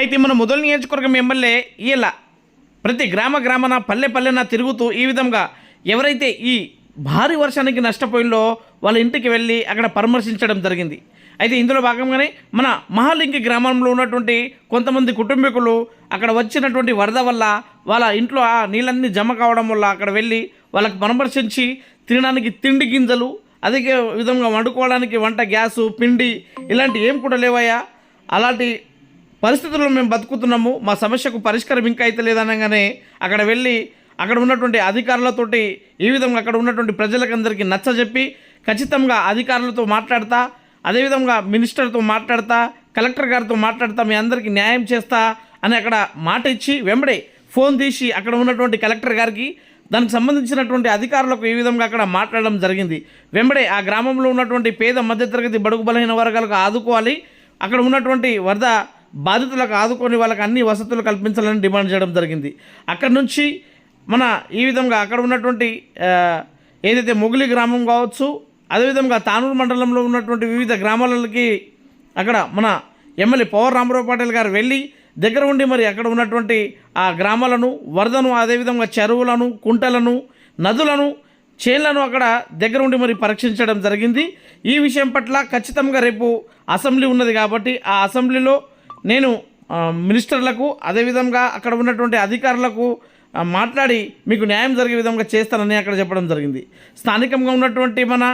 అయితే మన మొదలు నియోజకవర్గం ఎమ్మెల్యే ఇలా ప్రతి గ్రామ గ్రామన పల్లె పల్లెన తిరుగుతూ ఈ విధంగా ఎవరైతే ఈ భారీ వర్షానికి నష్టపోయిందో వాళ్ళ ఇంటికి వెళ్ళి అక్కడ పరామర్శించడం జరిగింది. అయితే ఇందులో భాగంగానే మన మహాలింగి గ్రామంలో ఉన్నటువంటి కొంతమంది కుటుంబీకులు అక్కడ వచ్చినటువంటి వరద వల్ల వాళ్ళ ఇంట్లో ఆ నీళ్ళన్నీ జమ కావడం వల్ల అక్కడ వెళ్ళి వాళ్ళకి పరామర్శించి తినడానికి తిండి గింజలు అదే విధంగా వండుకోవడానికి వంట గ్యాసు పిండి ఇలాంటి ఏం కూడా లేవయ్యా. అలాంటి పరిస్థితుల్లో మేము బతుకుతున్నాము మా సమస్యకు పరిష్కారం ఇంకా అయితే లేదనగానే అక్కడ వెళ్ళి అక్కడ ఉన్నటువంటి అధికారులతోటి ఈ విధంగా అక్కడ ఉన్నటువంటి ప్రజలకందరికీ నచ్చజెప్పి ఖచ్చితంగా అధికారులతో మాట్లాడతా అదేవిధంగా మినిస్టర్తో మాట్లాడతా కలెక్టర్ గారితో మాట్లాడతా మీ అందరికీ న్యాయం చేస్తా అని అక్కడ మాట ఇచ్చి వెంబడే ఫోన్ తీసి అక్కడ ఉన్నటువంటి కలెక్టర్ గారికి దానికి సంబంధించినటువంటి అధికారులకు ఈ విధంగా అక్కడ మాట్లాడడం జరిగింది. వెంబడే ఆ గ్రామంలో ఉన్నటువంటి పేద మధ్యతరగతి బడుగు బలహీన వర్గాలకు ఆదుకోవాలి అక్కడ ఉన్నటువంటి వరద బాధితులకు ఆదుకొని వాళ్ళకి అన్ని వసతులు కల్పించాలని డిమాండ్ చేయడం జరిగింది. అక్కడ నుంచి మన ఈ విధంగా అక్కడ ఉన్నటువంటి ఏదైతే మొగిలి గ్రామం కావచ్చు అదేవిధంగా తానూరు మండలంలో ఉన్నటువంటి వివిధ గ్రామాలకి అక్కడ మన ఎమ్మెల్యే పవర్ రామారావు పాటిల్ గారు వెళ్ళి దగ్గర ఉండి మరి అక్కడ ఉన్నటువంటి ఆ గ్రామాలను వరదను అదేవిధంగా చెరువులను కుంటలను నదులను చేన్లను అక్కడ దగ్గర ఉండి మరి పరీక్షించడం జరిగింది. ఈ విషయం పట్ల ఖచ్చితంగా రేపు అసెంబ్లీ ఉన్నది కాబట్టి ఆ అసెంబ్లీలో నేను మినిస్టర్లకు అదేవిధంగా అక్కడ ఉన్నటువంటి అధికారులకు మాట్లాడి మీకు న్యాయం జరిగే విధంగా చేస్తానని అక్కడ చెప్పడం జరిగింది. స్థానికంగా ఉన్నటువంటి మన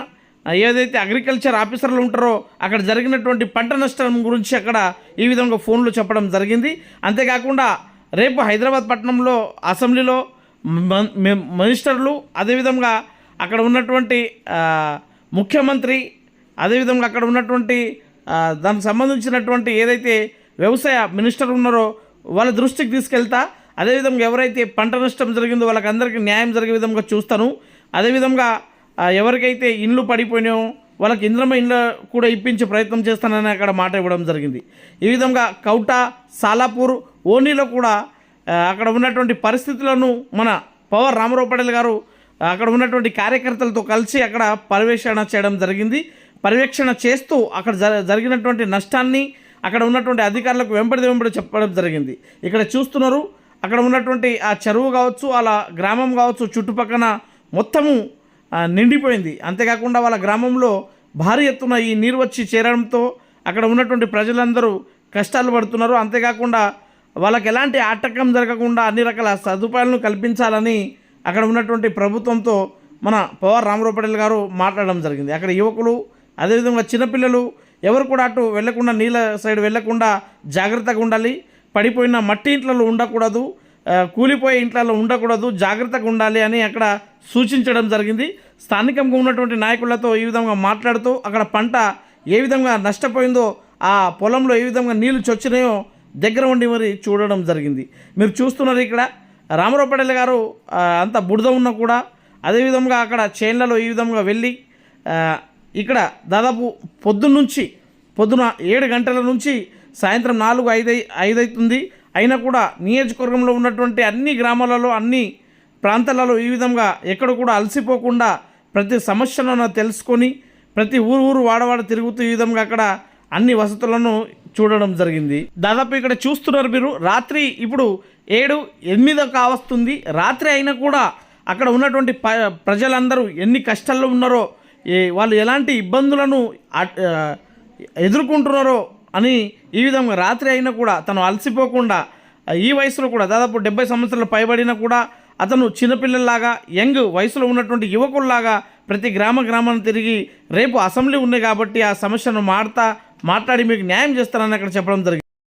ఏదైతే అగ్రికల్చర్ ఆఫీసర్లు ఉంటారో అక్కడ జరిగినటువంటి పంట నష్టం గురించి అక్కడ ఈ విధంగా ఫోన్లో చెప్పడం జరిగింది. అంతేకాకుండా రేపు హైదరాబాద్ పట్టణంలో అసెంబ్లీలో మినిస్టర్లు అదేవిధంగా అక్కడ ఉన్నటువంటి ముఖ్యమంత్రి అదేవిధంగా అక్కడ ఉన్నటువంటి దానికి సంబంధించినటువంటి ఏదైతే వ్యవసాయ మినిస్టర్ ఉన్నారో వాళ్ళ దృష్టికి తీసుకెళ్తా. అదేవిధంగా ఎవరైతే పంట నష్టం జరిగిందో వాళ్ళకందరికీ న్యాయం జరిగే విధంగా చూస్తాను. అదేవిధంగా ఎవరికైతే ఇండ్లు పడిపోయినాయో వాళ్ళకి ఇంద్రమ ఇండ్లు కూడా ఇప్పించే ప్రయత్నం చేస్తానని అక్కడ మాట ఇవ్వడం జరిగింది. ఈ విధంగా కౌట సాలాపూర్ ఓనీలో కూడా అక్కడ ఉన్నటువంటి పరిస్థితులను మన పవర్ రామరావు పటేల్ గారు అక్కడ ఉన్నటువంటి కార్యకర్తలతో కలిసి అక్కడ పర్యవేక్షణ చేయడం జరిగింది. పర్యవేక్షణ చేస్తూ అక్కడ జ- జరిగినటువంటి నష్టాన్ని అక్కడ ఉన్నటువంటి అధికారులకు వెంబడి వెంబడి చెప్పడం జరిగింది. ఇక్కడ చూస్తున్నారు అక్కడ ఉన్నటువంటి ఆ చెరువు కావచ్చు అలా గ్రామం కావచ్చు చుట్టుపక్కన మొత్తము నిండిపోయింది. అంతేకాకుండా వాళ్ళ గ్రామంలో భారీ ఎత్తున ఈ నీరు వచ్చి చేరడంతో అక్కడ ఉన్నటువంటి ప్రజలందరూ కష్టాలు పడుతున్నారు. అంతేకాకుండా వాళ్ళకి ఎలాంటి ఆటంకం జరగకుండా అన్ని రకాల సదుపాయాలను కల్పించాలని అక్కడ ఉన్నటువంటి ప్రభుత్వంతో మన పవర్ రామరావు పటేల్ గారు మాట్లాడడం జరిగింది. అక్కడ యువకులు అదేవిధంగా చిన్నపిల్లలు ఎవరు కూడా అటు వెళ్ళకుండా నీళ్ళ సైడ్ వెళ్ళకుండా జాగ్రత్తగా ఉండాలి. పడిపోయిన మట్టి ఇంట్లలో ఉండకూడదు. కూలిపోయే ఇంట్లలో ఉండకూడదు. జాగ్రత్తగా ఉండాలి అని అక్కడ సూచించడం జరిగింది. స్థానికంగా ఉన్నటువంటి నాయకులతో ఈ విధంగా మాట్లాడుతూ అక్కడ పంట ఏ విధంగా నష్టపోయిందో ఆ పొలంలో ఏ విధంగా నీళ్ళు చొచ్చినాయో దగ్గర ఉండి మరి చూడడం జరిగింది. మీరు చూస్తున్నారు ఇక్కడ రామరావు పటేల్ గారు అంత బుడద ఉన్నా కూడా అదేవిధంగా అక్కడ చేన్లలో ఈ విధంగా వెళ్ళి ఇక్కడ దాదాపు పొద్దున్నుంచి పొద్దున ఏడు గంటల నుంచి సాయంత్రం నాలుగు ఐదు ఐదు అవుతుంది అయినా కూడా నియోజకవర్గంలో ఉన్నటువంటి అన్ని గ్రామాలలో అన్ని ప్రాంతాలలో ఈ విధంగా ఎక్కడ కూడా అలసిపోకుండా ప్రతి సమస్యలను తెలుసుకొని ప్రతి ఊరు ఊరు వాడవాడ తిరుగుతూ ఈ విధంగా అక్కడ అన్ని వసతులను చూడడం జరిగింది. దాదాపు ఇక్కడ చూస్తున్నారు మీరు రాత్రి ఇప్పుడు ఏడు ఎనిమిదో కావస్తుంది రాత్రి అయినా కూడా అక్కడ ఉన్నటువంటి ప ప్రజలందరూ ఎన్ని కష్టాల్లో ఉన్నారో వాళ్ళు ఎలాంటి ఇబ్బందులను అట్- ఎదుర్కొంటున్నారో అని ఈ విధంగా రాత్రి అయినా కూడా తను అలసిపోకుండా ఈ వయసులో కూడా దాదాపు డెబ్బై సంవత్సరాలు పైబడినా కూడా అతను చిన్నపిల్లల్లాగా యంగ్ వయసులో ఉన్నటువంటి యువకుల్లాగా ప్రతి గ్రామ గ్రామాన్ని తిరిగి రేపు అసెంబ్లీ ఉంది కాబట్టి ఆ సమస్యను మాడతా మాట్లాడి మీకు న్యాయం చేస్తానని అక్కడ చెప్పడం జరిగింది.